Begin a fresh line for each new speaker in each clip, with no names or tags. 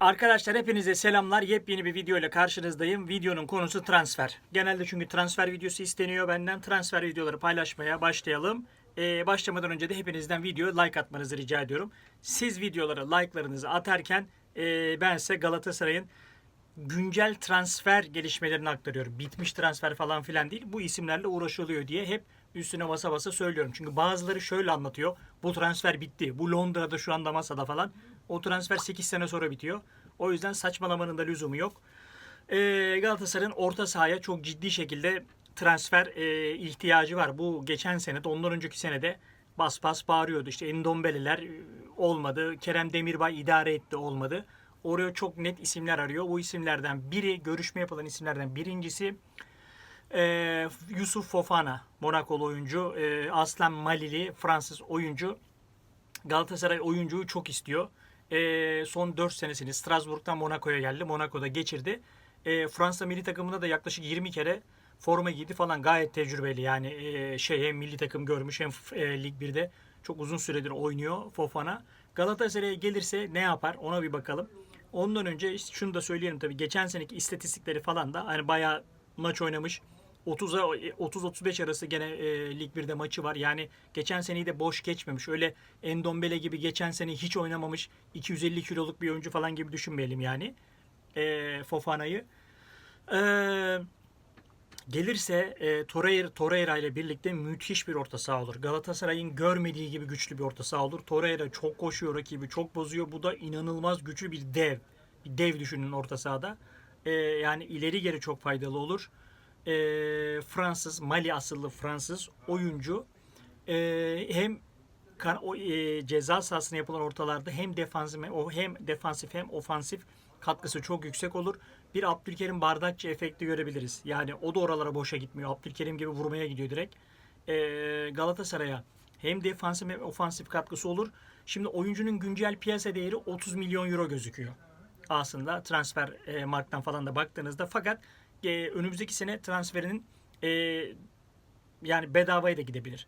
Arkadaşlar hepinize selamlar. Yepyeni bir video ile karşınızdayım. Videonun konusu transfer. Genelde çünkü transfer videosu isteniyor benden. Transfer videoları paylaşmaya başlayalım. Ee, başlamadan önce de hepinizden video like atmanızı rica ediyorum. Siz videolara like'larınızı atarken ee, ben size Galatasaray'ın güncel transfer gelişmelerini aktarıyorum. Bitmiş transfer falan filan değil. Bu isimlerle uğraşılıyor diye hep üstüne basa basa söylüyorum. Çünkü bazıları şöyle anlatıyor. Bu transfer bitti. Bu Londra'da şu anda masada falan. O transfer 8 sene sonra bitiyor. O yüzden saçmalamanın da lüzumu yok. Ee, Galatasaray'ın orta sahaya çok ciddi şekilde transfer e, ihtiyacı var. Bu geçen sene de ondan önceki senede bas bas bağırıyordu. İşte Endombeleler e, olmadı. Kerem Demirbay idare etti olmadı. Oraya çok net isimler arıyor. Bu isimlerden biri, görüşme yapılan isimlerden birincisi e, Yusuf Fofana, Monakolu oyuncu. Aslan Malili, Fransız oyuncu. Galatasaray oyuncuyu çok istiyor. E, son 4 senesini Strasbourg'dan Monaco'ya geldi. Monaco'da geçirdi. E, Fransa milli takımında da yaklaşık 20 kere forma giydi falan. Gayet tecrübeli yani e, şey hem milli takım görmüş hem e, Lig 1'de çok uzun süredir oynuyor Fofana. Galatasaray'a gelirse ne yapar ona bir bakalım. Ondan önce şunu da söyleyelim tabii. Geçen seneki istatistikleri falan da hani bayağı maç oynamış. 30'a 30-35 arası gene e, Lig 1'de maçı var. Yani geçen seneyi de boş geçmemiş. Öyle Endombele gibi geçen sene hiç oynamamış 250 kiloluk bir oyuncu falan gibi düşünmeyelim yani. E, Fofana'yı. E, gelirse e, Torreira, Torreira ile birlikte müthiş bir orta saha olur. Galatasaray'ın görmediği gibi güçlü bir orta saha olur. Torreira çok koşuyor rakibi, çok bozuyor. Bu da inanılmaz güçlü bir dev. Bir dev düşünün orta sahada. E, yani ileri geri çok faydalı olur. E, Fransız, Mali asıllı Fransız oyuncu e, hem kan- o, e, ceza sahasına yapılan ortalarda hem defansif o hem defansif hem ofansif katkısı çok yüksek olur. Bir Abdülkerim Bardakçı efekti görebiliriz. Yani o da oralara boşa gitmiyor. Abdülkerim gibi vurmaya gidiyor direkt. E, Galatasaray'a hem defansif hem ofansif katkısı olur. Şimdi oyuncunun güncel piyasa değeri 30 milyon euro gözüküyor. Aslında transfer e, marktan falan da baktığınızda fakat e, önümüzdeki sene transferinin e, yani bedavaya da gidebilir.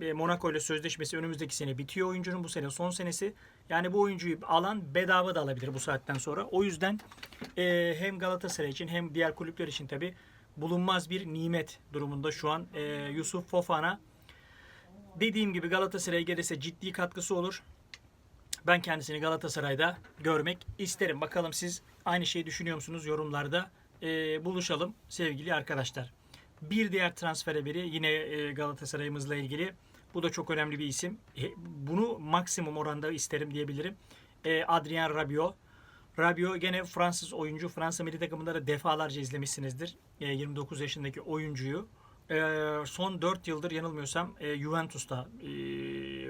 E, Monaco ile sözleşmesi önümüzdeki sene bitiyor oyuncunun bu sene son senesi. Yani bu oyuncuyu alan bedava da alabilir bu saatten sonra. O yüzden e, hem Galatasaray için hem diğer kulüpler için tabi bulunmaz bir nimet durumunda şu an e, Yusuf Fofana. Dediğim gibi Galatasaray'a gelirse ciddi katkısı olur. Ben kendisini Galatasaray'da görmek isterim. Bakalım siz aynı şeyi düşünüyor musunuz yorumlarda? E, buluşalım sevgili arkadaşlar. Bir diğer transfer haberi yine e, Galatasaray'ımızla ilgili. Bu da çok önemli bir isim. E, Bunu maksimum oranda isterim diyebilirim. E, Adrien Rabiot. Rabiot gene Fransız oyuncu. Fransa milli takımında da defalarca izlemişsinizdir. E, 29 yaşındaki oyuncuyu. E, son 4 yıldır yanılmıyorsam e, Juventus'ta e,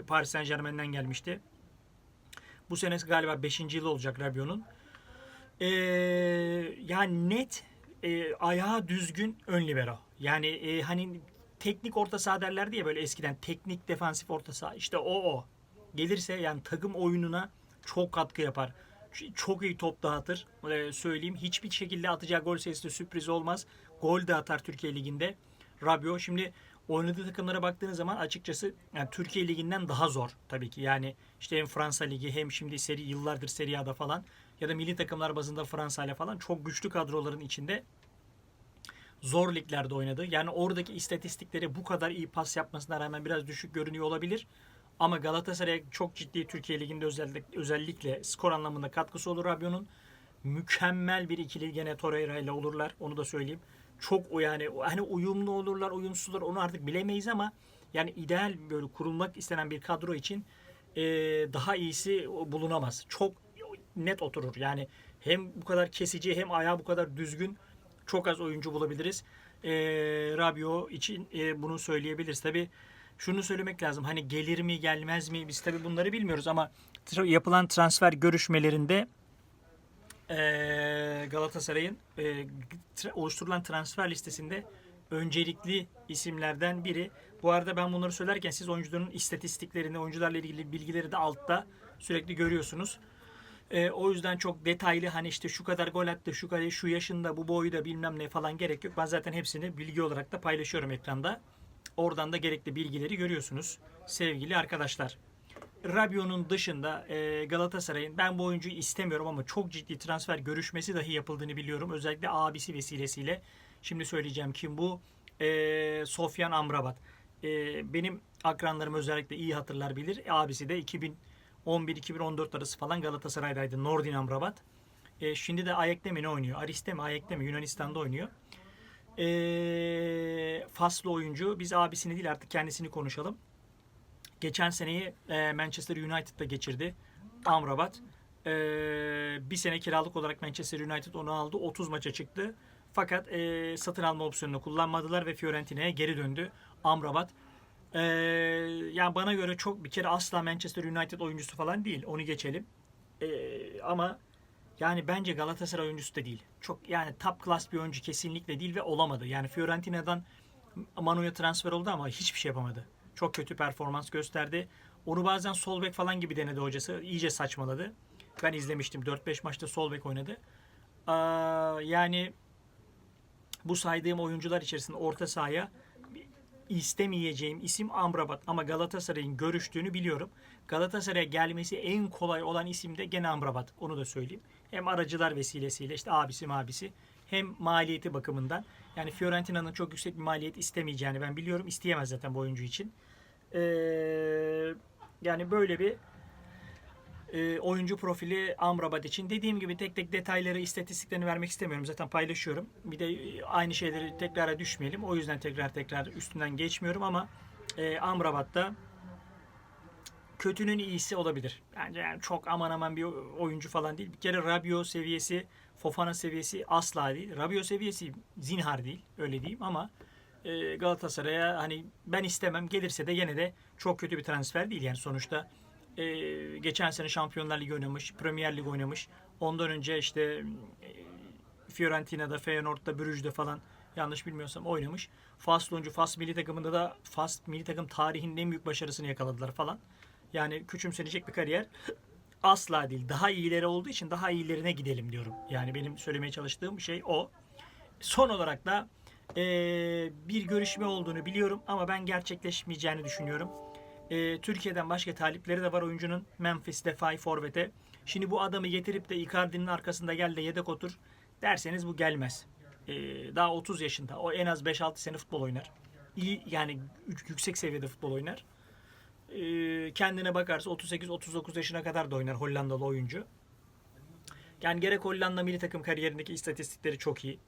Paris Saint Germain'den gelmişti. Bu sene galiba 5. yılı olacak Rabiot'un. E, yani net e, ayağı düzgün ön libero. Yani e, hani teknik orta saha derlerdi ya böyle eskiden teknik defansif orta saha. İşte o o. Gelirse yani takım oyununa çok katkı yapar. Çok iyi top dağıtır. Ee, söyleyeyim. Hiçbir şekilde atacağı gol sayısı sürpriz olmaz. Gol de atar Türkiye Ligi'nde. Rabiot şimdi oynadığı takımlara baktığınız zaman açıkçası yani Türkiye Ligi'nden daha zor tabii ki. Yani işte hem Fransa Ligi hem şimdi seri yıllardır Serie A'da falan ya da milli takımlar bazında Fransa ile falan çok güçlü kadroların içinde zor liglerde oynadı. Yani oradaki istatistikleri bu kadar iyi pas yapmasına rağmen biraz düşük görünüyor olabilir. Ama Galatasaray'a çok ciddi Türkiye Ligi'nde özellikle, özellikle skor anlamında katkısı olur Rabiot'un. Mükemmel bir ikili gene Torreira ile olurlar. Onu da söyleyeyim. Çok o yani hani uyumlu olurlar, uyumsuzlar onu artık bilemeyiz ama yani ideal böyle kurulmak istenen bir kadro için e, daha iyisi bulunamaz. Çok net oturur. Yani hem bu kadar kesici hem ayağı bu kadar düzgün çok az oyuncu bulabiliriz. E, Rabiot için e, bunu söyleyebiliriz. Tabi şunu söylemek lazım. Hani gelir mi gelmez mi biz tabi bunları bilmiyoruz ama yapılan transfer görüşmelerinde e, Galatasaray'ın e, oluşturulan transfer listesinde öncelikli isimlerden biri. Bu arada ben bunları söylerken siz oyuncuların istatistiklerini, oyuncularla ilgili bilgileri de altta sürekli görüyorsunuz. E, o yüzden çok detaylı hani işte şu kadar gol attı, şu kadar şu yaşında, bu boyda bilmem ne falan gerek yok. Ben zaten hepsini bilgi olarak da paylaşıyorum ekranda. Oradan da gerekli bilgileri görüyorsunuz sevgili arkadaşlar. Rabiot'un dışında e, Galatasaray'ın ben bu oyuncuyu istemiyorum ama çok ciddi transfer görüşmesi dahi yapıldığını biliyorum. Özellikle abisi vesilesiyle. Şimdi söyleyeceğim kim bu? E, Sofyan Amrabat. E, benim akranlarım özellikle iyi hatırlar bilir. Abisi de 2011-2014 arası falan Galatasaray'daydı. Nordin Amrabat. E, şimdi de Ayek'te mi ne oynuyor? Aris'te mi? Ayek'te mi? Yunanistan'da oynuyor. E, Faslı oyuncu. Biz abisini değil artık kendisini konuşalım. Geçen seneyi e, Manchester United'da geçirdi. Amrabat. E, bir sene kiralık olarak Manchester United onu aldı. 30 maça çıktı. Fakat e, satın alma opsiyonunu kullanmadılar ve Fiorentina'ya geri döndü. Amrabat. E, yani bana göre çok bir kere asla Manchester United oyuncusu falan değil. Onu geçelim. E, ama yani bence Galatasaray oyuncusu da değil. Çok yani top class bir oyuncu kesinlikle değil ve olamadı. Yani Fiorentina'dan Manu'ya transfer oldu ama hiçbir şey yapamadı. Çok kötü performans gösterdi. Onu bazen sol bek falan gibi denedi hocası. İyice saçmaladı. Ben izlemiştim. 4-5 maçta sol bek oynadı. Aa, yani bu saydığım oyuncular içerisinde orta sahaya istemeyeceğim isim Amrabat ama Galatasaray'ın görüştüğünü biliyorum. Galatasaray'a gelmesi en kolay olan isim de gene Amrabat. Onu da söyleyeyim. Hem aracılar vesilesiyle işte abisi abisi hem maliyeti bakımından. Yani Fiorentina'nın çok yüksek bir maliyet istemeyeceğini ben biliyorum. İsteyemez zaten bu oyuncu için. Ee, yani böyle bir e, oyuncu profili Amrabat için. Dediğim gibi tek tek detayları, istatistiklerini vermek istemiyorum. Zaten paylaşıyorum. Bir de e, aynı şeyleri tekrara düşmeyelim. O yüzden tekrar tekrar üstünden geçmiyorum ama e, Amrabat'ta kötünün iyisi olabilir. Bence yani çok aman aman bir oyuncu falan değil. Bir kere Rabiot seviyesi, Fofana seviyesi asla değil. Rabiot seviyesi zinhar değil. Öyle diyeyim ama e, Galatasaray'a hani ben istemem. Gelirse de yine de çok kötü bir transfer değil. Yani sonuçta e, geçen sene Şampiyonlar Ligi oynamış, Premier Lig oynamış. Ondan önce işte e, Fiorentina'da, Feyenoord'da, Brugge'de falan yanlış bilmiyorsam oynamış. Fas oyuncu, Fas milli takımında da Fas milli takım tarihinin en büyük başarısını yakaladılar falan. Yani küçümsenecek bir kariyer asla değil. Daha iyileri olduğu için daha iyilerine gidelim diyorum. Yani benim söylemeye çalıştığım şey o. Son olarak da e, bir görüşme olduğunu biliyorum ama ben gerçekleşmeyeceğini düşünüyorum. E, Türkiye'den başka talipleri de var oyuncunun. Memphis Defay Forvet'e. Şimdi bu adamı getirip de Icardi'nin arkasında gel de yedek otur derseniz bu gelmez. E, daha 30 yaşında. O en az 5-6 sene futbol oynar. İyi yani yüksek seviyede futbol oynar. E, kendine bakarsa 38-39 yaşına kadar da oynar Hollandalı oyuncu. Yani gerek Hollanda milli takım kariyerindeki istatistikleri çok iyi.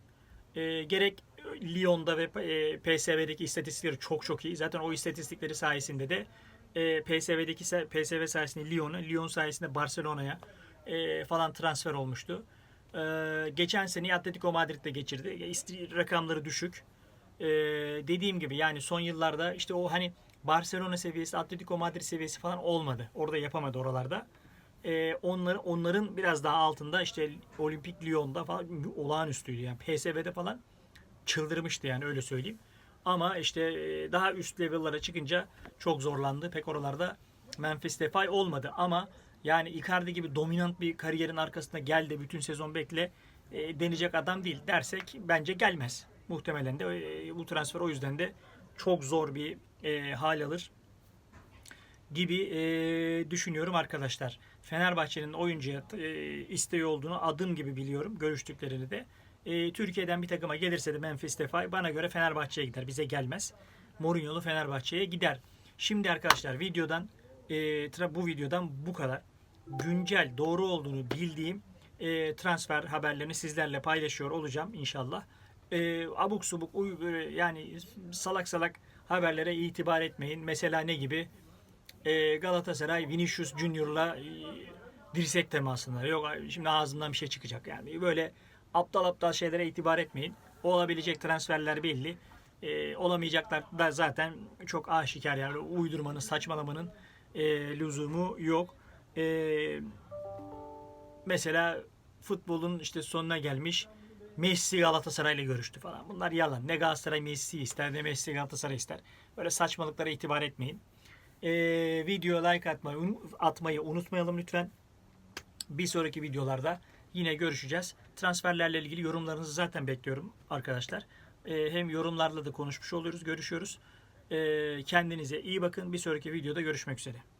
E, gerek Lyon'da ve e, PSV'deki istatistikleri çok çok iyi. Zaten o istatistikleri sayesinde de e, PSV'deki PSV sayesinde Lyon'a, Lyon sayesinde Barcelona'ya e, falan transfer olmuştu. E, geçen sene Atletico Madrid'de geçirdi. Rakamları düşük. E, dediğim gibi yani son yıllarda işte o hani Barcelona seviyesi, Atletico Madrid seviyesi falan olmadı. Orada yapamadı oralarda. E, onların onların biraz daha altında işte Olimpik Lyon'da falan olağanüstüydü yani PSV'de falan çıldırmıştı yani öyle söyleyeyim. Ama işte e, daha üst level'lara çıkınca çok zorlandı. Pek oralarda Memphis Depay olmadı ama yani Icardi gibi dominant bir kariyerin arkasında gel de bütün sezon bekle e, deneyecek adam değil dersek bence gelmez. Muhtemelen de e, bu transfer o yüzden de çok zor bir e, hal alır gibi e, düşünüyorum arkadaşlar. Fenerbahçe'nin oyuncuya e, isteği olduğunu adım gibi biliyorum. Görüştüklerini de. E, Türkiye'den bir takıma gelirse de Memphis Depay bana göre Fenerbahçe'ye gider. Bize gelmez. Mourinho'lu Fenerbahçe'ye gider. Şimdi arkadaşlar videodan e, bu videodan bu kadar. Güncel doğru olduğunu bildiğim e, transfer haberlerini sizlerle paylaşıyor olacağım inşallah. E, abuk subuk uy, böyle yani salak salak haberlere itibar etmeyin. Mesela ne gibi? E, Galatasaray Vinicius Junior'la e, dirsek temasında. Yok şimdi ağzından bir şey çıkacak yani. Böyle aptal aptal şeylere itibar etmeyin. Olabilecek transferler belli. E, olamayacaklar da zaten çok aşikar yani uydurmanın, saçmalamanın e, lüzumu yok. E, mesela futbolun işte sonuna gelmiş. Messi Galatasaray'la görüştü falan. Bunlar yalan. Ne Galatasaray Messi ister ne Messi Galatasaray ister. Böyle saçmalıklara itibar etmeyin. Ee, video like atmayı, atmayı unutmayalım lütfen. Bir sonraki videolarda yine görüşeceğiz. Transferlerle ilgili yorumlarınızı zaten bekliyorum arkadaşlar. Ee, hem yorumlarla da konuşmuş oluyoruz, görüşüyoruz. Ee, kendinize iyi bakın. Bir sonraki videoda görüşmek üzere.